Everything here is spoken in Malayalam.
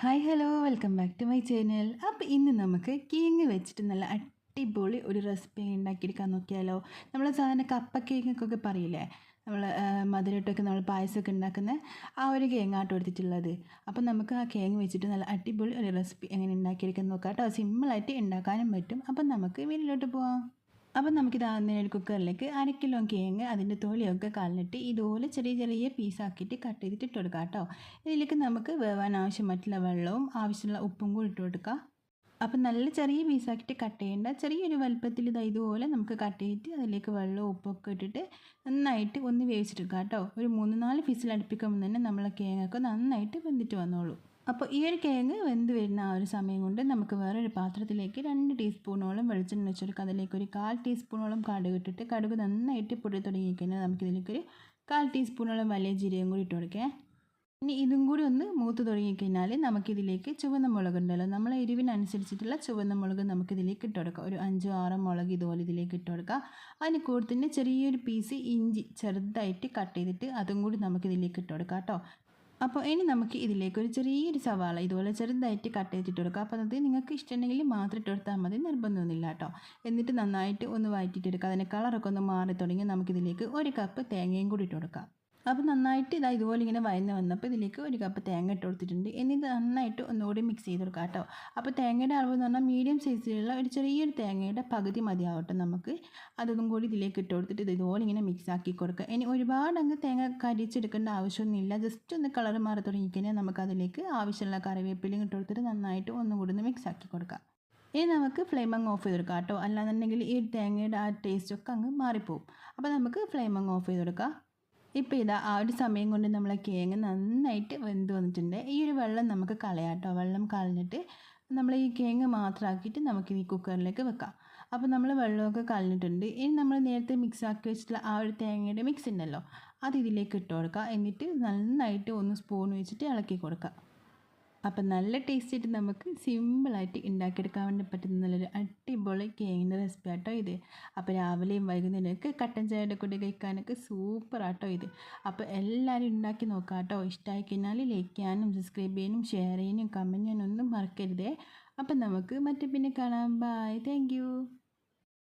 Hi hello welcome back to my channel അപ്പോൾ ഇന്ന് നമുക്ക് കേങ്ങ് വെച്ചിട്ട് നല്ല അടിപൊളി ഒരു റെസിപ്പി ഉണ്ടാക്കിയെടുക്കാൻ നോക്കിയാലോ. നമ്മൾ സാധാരണ കപ്പ കേങ്ങൊക്കെ പറയില്ലേ? നമ്മൾ മധുരട്ടൊക്കെ നമ്മൾ പായസമൊക്കെ ഉണ്ടാക്കുന്ന ആ ഒരു കേങ്ങാട്ടോ എടുത്തിട്ടുള്ളത്. അപ്പോൾ നമുക്ക് ആ കേങ്ങ് വെച്ചിട്ട് നല്ല അടിപൊളി ഒരു റെസിപ്പി എങ്ങനെ ഉണ്ടാക്കിയെടുക്കാൻ നോക്കാം കേട്ടോ. സിമ്പിളായിട്ട് ഉണ്ടാക്കാനും പറ്റും. അപ്പം നമുക്ക് വീട്ടിലോട്ട് പോവാം. അപ്പം നമുക്കിത് ആദ്യം ഒരു കുക്കറിലേക്ക് അര കിലോ കേങ്ങ് അതിന്റെ തൊലിയൊക്കെ കളഞ്ഞിട്ട് ഇതുപോലെ ചെറിയ ചെറിയ പീസാക്കിയിട്ട് കട്ട് ചെയ്തിട്ട് ഇട്ട് കൊടുക്കാം കേട്ടോ. ഇതിലേക്ക് നമുക്ക് വേവാൻ ആവശ്യമായിട്ടുള്ള വെള്ളവും ആവശ്യമുള്ള ഉപ്പും കൂടി ഇട്ട് കൊടുക്കുക അപ്പം നല്ല ചെറിയ പീസാക്കിയിട്ട് കട്ട് ചെയ്യേണ്ട ചെറിയൊരു വലുപ്പത്തിൽ ഇത് ഇതുപോലെ നമുക്ക് കട്ട് ചെയ്തിട്ട് അതിലേക്ക് വെള്ളവും ഉപ്പൊക്കെ ഇട്ടിട്ട് നന്നായിട്ട് ഒന്ന് വേവിച്ചിട്ടെടുക്കാം കേട്ടോ. ഒരു മൂന്ന് നാല് ഫീസിൽ അടുപ്പിക്കുമ്പോൾ തന്നെ നമ്മളെ കേങ്ങൊക്കെ നന്നായിട്ട് വെന്തിട്ട് വന്നോളൂ. അപ്പോൾ ഈ ഒരു കിഴങ്ങ് വെന്ത് വരുന്ന ആ ഒരു സമയം കൊണ്ട് നമുക്ക് വേറൊരു പാത്രത്തിലേക്ക് രണ്ട് ടീസ്പൂണോളം വെളിച്ചെണ്ണ വെച്ചെടുക്കുക അതിലേക്ക് ഒരു കാൽ ടീസ്പൂണോളം കടുക് ഇട്ടിട്ട് കടുക് നന്നായിട്ട് പൊടി തുടങ്ങി കഴിഞ്ഞാൽ നമുക്കിതിലേക്കൊരു കാൽ ടീസ്പൂണോളം വലിയ ജീരകം കൂടി ഇട്ട് കൊടുക്കാം. ഇനി ഇതും കൂടി ഒന്ന് മൂത്ത് തുടങ്ങിക്കഴിഞ്ഞാൽ നമുക്കിതിലേക്ക് ചുവന്ന മുളക് ഉണ്ടല്ലോ. നമ്മളെ എരിവിനനുസരിച്ചിട്ടുള്ള ചുവന്ന മുളക് നമുക്കിതിലേക്ക് ഇട്ട് കൊടുക്കാം. ഒരു അഞ്ചോ ആറോ മുളക് ഇതുപോലെ ഇതിലേക്ക് ഇട്ട് കൊടുക്കാം. അതിന് കൂടെ തന്നെ ചെറിയൊരു പീസ് ഇഞ്ചി ചെറുതായിട്ട് കട്ട് ചെയ്തിട്ട് അതും കൂടി നമുക്കിതിലേക്ക് ഇട്ട് കൊടുക്കാം കേട്ടോ. അപ്പോൾ ഇനി നമുക്ക് ഇതിലേക്ക് ഒരു ചെറിയൊരു സവാള ഇതുപോലെ ചെറുതായിട്ട് കട്ട് ചെയ്തിട്ട് കൊടുക്കുക അപ്പോൾ അത് നിങ്ങൾക്ക് ഇഷ്ടമുണ്ടെങ്കിൽ മാത്രം ഇട്ട് കൊടുത്താൽ മതി നിർബന്ധമൊന്നുമില്ല കേട്ടോ. എന്നിട്ട് നന്നായിട്ട് ഒന്ന് വഴറ്റിയിട്ട് എടുക്കുക അതിന്റെ കളറൊക്കെ ഒന്ന് മാറി തുടങ്ങി നമുക്കിതിലേക്ക് ഒരു കപ്പ് തേങ്ങയും കൂടി ഇട്ട് കൊടുക്കാം. അപ്പോൾ നന്നായിട്ട് ഇതാ ഇതുപോലെ ഇങ്ങനെ വയന്ന് വന്നപ്പോൾ ഇതിലേക്ക് ഒരു കപ്പ് തേങ്ങ ഇട്ട് കൊടുത്തിട്ടുണ്ട്. എന്നിട്ട് നന്നായിട്ട് ഒന്നുകൂടി മിക്സ് ചെയ്ത് കൊടുക്കാം കേട്ടോ. അപ്പോൾ തേങ്ങയുടെ അളവ് എന്ന് പറഞ്ഞാൽ മീഡിയം സൈസിലുള്ള ഒരു ചെറിയൊരു തേങ്ങയുടെ പകുതി മതിയാവട്ടെ നമുക്ക്. അതൊന്നും കൂടി ഇതിലേക്ക് ഇട്ട് കൊടുത്തിട്ട് ഇത് ഇതുപോലെ ഇങ്ങനെ മിക്സ് ആക്കി കൊടുക്കുക ഇനി ഒരുപാട് അങ്ങ് തേങ്ങ കരിച്ചെടുക്കേണ്ട ആവശ്യമൊന്നുമില്ല. ജസ്റ്റ് ഒന്ന് കളർ മാറി തുടങ്ങിക്കഴിഞ്ഞാൽ നമുക്ക് അതിലേക്ക് ആവശ്യമുള്ള കറിവേപ്പിലയും ഇട്ട് കൊടുത്തിട്ട് നന്നായിട്ട് ഒന്നും കൂടി ഒന്ന് മിക്സ് ആക്കി കൊടുക്കാം. ഇനി നമുക്ക് ഫ്ലെയിം അങ്ങ് ഓഫ് ചെയ്ത് കൊടുക്കാം കേട്ടോ. അല്ലാന്നുണ്ടെങ്കിൽ ഈ തേങ്ങയുടെ ആ ടേസ്റ്റൊക്കെ അങ്ങ് മാറിപ്പോവും. അപ്പോൾ നമുക്ക് ഫ്ലെയിം അങ്ങ് ഓഫ് ചെയ്ത് കൊടുക്കാം. ഇപ്പോൾ ഇതാ ആ ഒരു സമയം കൊണ്ട് നമ്മളെ കേങ്ങ് നന്നായിട്ട് വെന്ത് വന്നിട്ടുണ്ട്. ഈ ഒരു വെള്ളം നമുക്ക് കളയാം കേട്ടോ വെള്ളം കളഞ്ഞിട്ട് നമ്മൾ ഈ കേങ്ങ് മാത്രമാക്കിയിട്ട് നമുക്ക് ഈ കുക്കറിലേക്ക് വെക്കാം. അപ്പോൾ നമ്മൾ വെള്ളമൊക്കെ കളഞ്ഞിട്ടുണ്ട്. ഇനി നമ്മൾ നേരത്തെ മിക്സ് ആക്കി വെച്ചിട്ടുള്ള ആ ഒരു തേങ്ങയുടെ മിക്സ് ഉണ്ടല്ലോ അത് ഇതിലേക്ക് ഇട്ട് കൊടുക്കുക എന്നിട്ട് നന്നായിട്ട് ഒന്ന് സ്പൂൺ വെച്ചിട്ട് ഇളക്കി കൊടുക്കുക അപ്പം നല്ല ടേസ്റ്റായിട്ട് നമുക്ക് സിമ്പിളായിട്ട് ഉണ്ടാക്കിയെടുക്കാൻ വേണ്ടി പറ്റുന്ന നല്ലൊരു അടിപൊളി കേങ്ങിന്റെ റെസിപ്പി ആട്ടോ ഇത്. അപ്പോൾ രാവിലെയും വൈകുന്നേരമൊക്കെ കട്ടൻ ചായയുടെ കൂടെ കഴിക്കാനൊക്കെ സൂപ്പർ ആട്ടോ ഇത്. അപ്പോൾ എല്ലാവരും ഉണ്ടാക്കി നോക്കാം കേട്ടോ ഇഷ്ടമായി കഴിഞ്ഞാൽ ലൈക്ക് ചെയ്യാനും സബ്സ്ക്രൈബ് ചെയ്യാനും ഷെയർ ചെയ്യാനും കമന്റ് ചെയ്യാനും ഒന്നും മറക്കരുതേ. അപ്പം നമുക്ക് മറ്റു പിന്നെ കാണാം. Bye thank